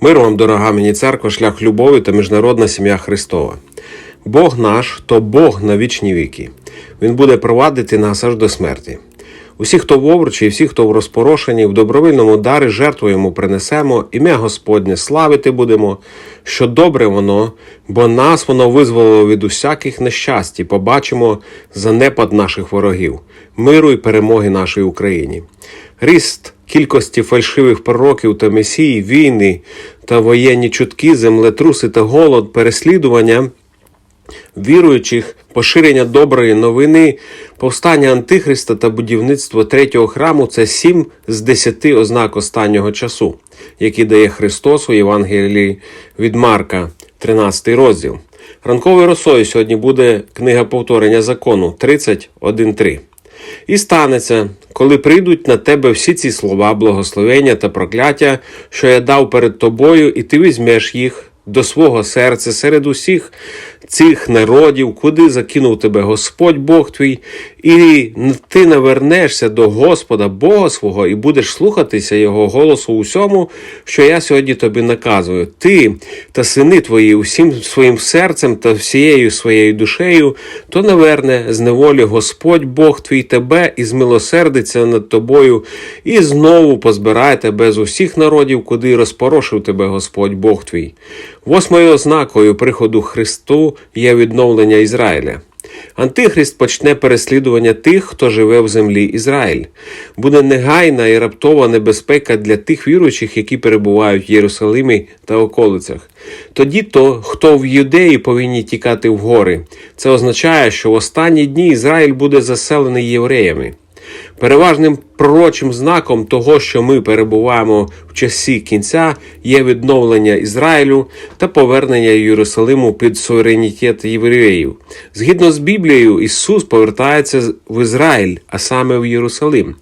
Мир вам, дорога мені церква, шлях любові та міжнародна сім'я Христова. Бог наш то Бог на вічні віки. Він буде провадити нас аж до смерті. Усі, хто в обручі, і всі, хто в розпорошенні, в добровільному дарі жертву йому принесемо, ім'я Господнє славити будемо, що добре воно, бо нас воно визволило від усяких нещасть і побачимо занепад наших ворогів, миру і перемоги нашій Україні. Ріст кількості фальшивих пророків та месій, війни та воєнні чутки, землетруси та голод, переслідування віруючих, поширення доброї новини, повстання Антихриста та будівництво третього храму це сім з десяти ознак останнього часу, які дає Христос у Євангелії від Марка, 13 розділ. Ранковою росою сьогодні буде книга повторення закону 31.3. І станеться, коли прийдуть на тебе всі ці слова, благословення та прокляття, що я дав перед тобою, і ти візьмеш їх до свого серця серед усіх цих народів, куди закинув тебе Господь Бог твій, і ти навернешся до Господа Бога свого і будеш слухатися Його голосу у всьому, що я сьогодні тобі наказую. Ти та сини твої усім своїм серцем та всією своєю душею, то наверне з неволі Господь Бог твій тебе і змилосердиться над тобою, і знову позбирає тебе з усіх народів, куди розпорошив тебе Господь Бог твій. Восьмою ознакою приходу Христу є відновлення Ізраїля. Антихрист почне переслідування тих, хто живе в землі Ізраїль. Буде негайна і раптова небезпека для тих віруючих, які перебувають в Єрусалимі та околицях. Тоді то, хто в юдеї повинні тікати в гори. Це означає, що в останні дні Ізраїль буде заселений євреями. Переважним пророчим знаком того, що ми перебуваємо в часі кінця, є відновлення Ізраїлю та повернення Єрусалиму під суверенітет євреїв. Згідно з Біблією, Ісус повертається в Ізраїль, а саме в Єрусалим.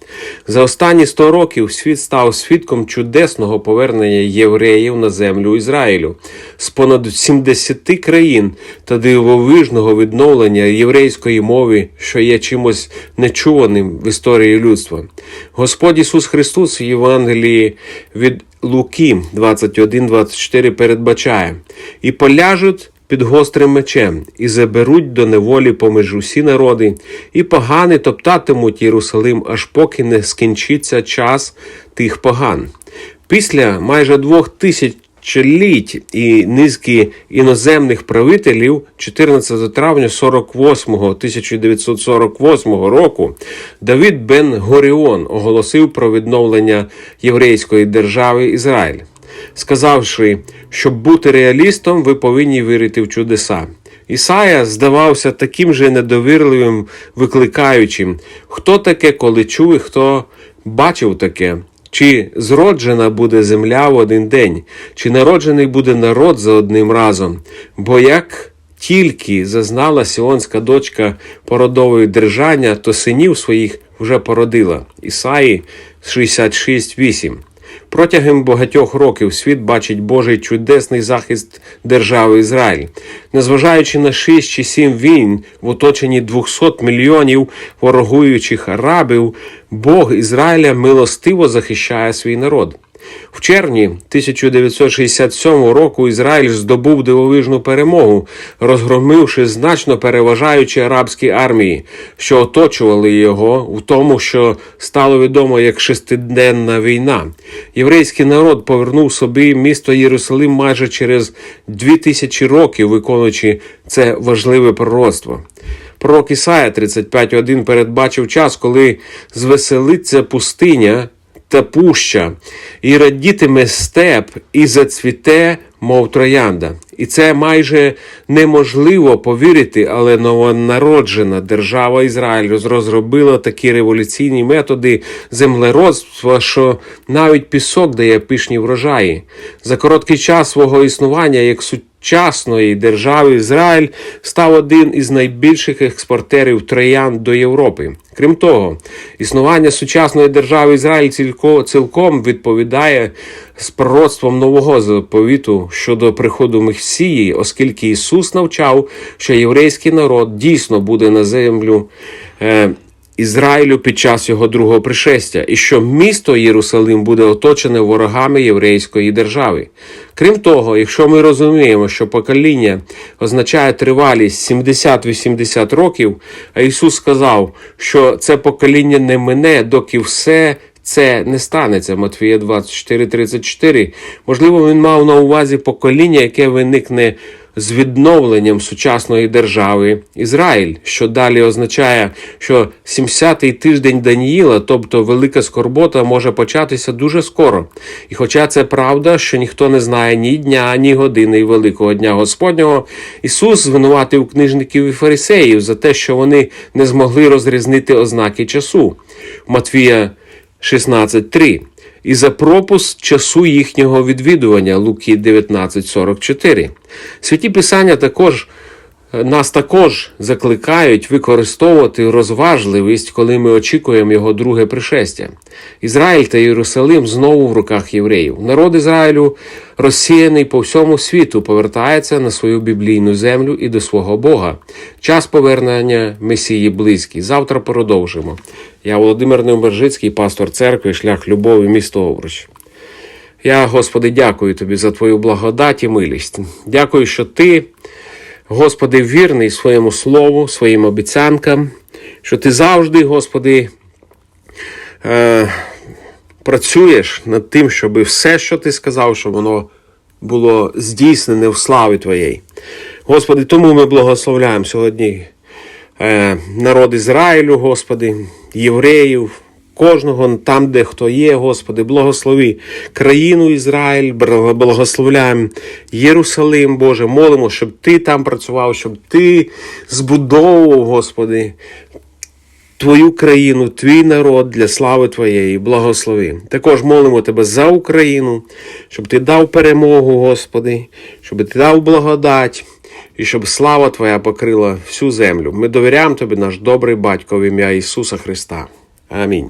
За останні 100 років світ став свідком чудесного повернення євреїв на землю Ізраїлю з понад 70 країн та дивовижного відновлення єврейської мови, що є чимось нечуваним в історії людства. Господь Ісус Христос в Євангелії від Луки 21-24 передбачає і поляжуть під гострим мечем, і заберуть до неволі поміж усі народи, і погани топтатимуть Єрусалим, аж поки не скінчиться час тих поган. Після майже двох тисяч літь і низки іноземних правителів 14 травня 48 1948 року Давид Бен Горіон оголосив про відновлення єврейської держави Ізраїль, сказавши, щоб бути реалістом, ви повинні вірити в чудеса. Ісая здавався таким же недовірливим, викликаючим, хто таке, коли чув і хто бачив таке. Чи зроджена буде земля в один день, чи народжений буде народ за одним разом? Бо як тільки зазнала сіонська дочка породової держання, то синів своїх вже породила. Ісаї 66.8. Протягом багатьох років світ бачить Божий чудесний захист держави Ізраїль. Незважаючи на 6 чи 7 війн в оточенні 200 мільйонів ворогуючих арабів, Бог Ізраїля милостиво захищає свій народ. В червні 1967 року Ізраїль здобув дивовижну перемогу, розгромивши значно переважаючі арабські армії, що оточували його в тому, що стало відомо як шестиденна війна. Єврейський народ повернув собі місто Єрусалим майже через дві тисячі років, виконуючи це важливе пророцтво. Пророк Ісая 35.1 передбачив час, коли звеселиться пустиня та пуща, і радітиме степ, і зацвіте, мов троянда. І це майже неможливо повірити, але новонароджена держава Ізраїль розробила такі революційні методи землеробства, що навіть пісок дає пишні врожаї. За короткий час свого існування, як сучасної держави Ізраїль став один із найбільших експортерів троян до Європи. Крім того, існування сучасної держави Ізраїль цілко- цілком відповідає з пророцтвом нового заповіту щодо приходу Месії, оскільки Ісус навчав, що єврейський народ дійсно буде на землю. Ізраїлю під час його другого пришестя, і що місто Єрусалим буде оточене ворогами єврейської держави. Крім того, якщо ми розуміємо, що покоління означає тривалість 70-80 років, а Ісус сказав, що це покоління не мине, доки все це не станеться. Матвія 24:34. Можливо, він мав на увазі покоління, яке виникне з відновленням сучасної держави Ізраїль, що далі означає, що 70-й тиждень Даніїла, тобто велика скорбота, може початися дуже скоро. І хоча це правда, що ніхто не знає ні дня, ні години Великого дня Господнього, Ісус звинуватив книжників і фарисеїв за те, що вони не змогли розрізнити ознаки часу. Матвія 16.3 і за пропуск часу їхнього відвідування Луки 19.44. Святі Писання також нас також закликають використовувати розважливість, коли ми очікуємо його друге пришестя. Ізраїль та Єрусалим знову в руках євреїв. Народ Ізраїлю, розсіяний по всьому світу, повертається на свою біблійну землю і до свого Бога. Час повернення Месії близький. Завтра продовжимо. Я Володимир Неумержицький, пастор церкви, шлях любові, місто Овруч. Я, Господи, дякую Тобі за Твою благодать і милість. Дякую, що Ти. Господи, вірний своєму слову, своїм обіцянкам, що ти завжди, Господи, е, працюєш над тим, щоб все, що ти сказав, щоб воно було здійснене в славі Твоєї. Господи, тому ми благословляємо сьогодні народ Ізраїлю, Господи, євреїв, кожного там, де хто є, Господи, благослови країну Ізраїль, благословляємо Єрусалим, Боже, молимо, щоб Ти там працював, щоб Ти збудовував, Господи, Твою країну, твій народ для слави Твоєї, благослови. Також молимо Тебе за Україну, щоб Ти дав перемогу, Господи, щоб Ти дав благодать. І щоб слава Твоя покрила всю землю. Ми довіряємо Тобі, наш добрий батько, в ім'я Ісуса Христа. Амінь.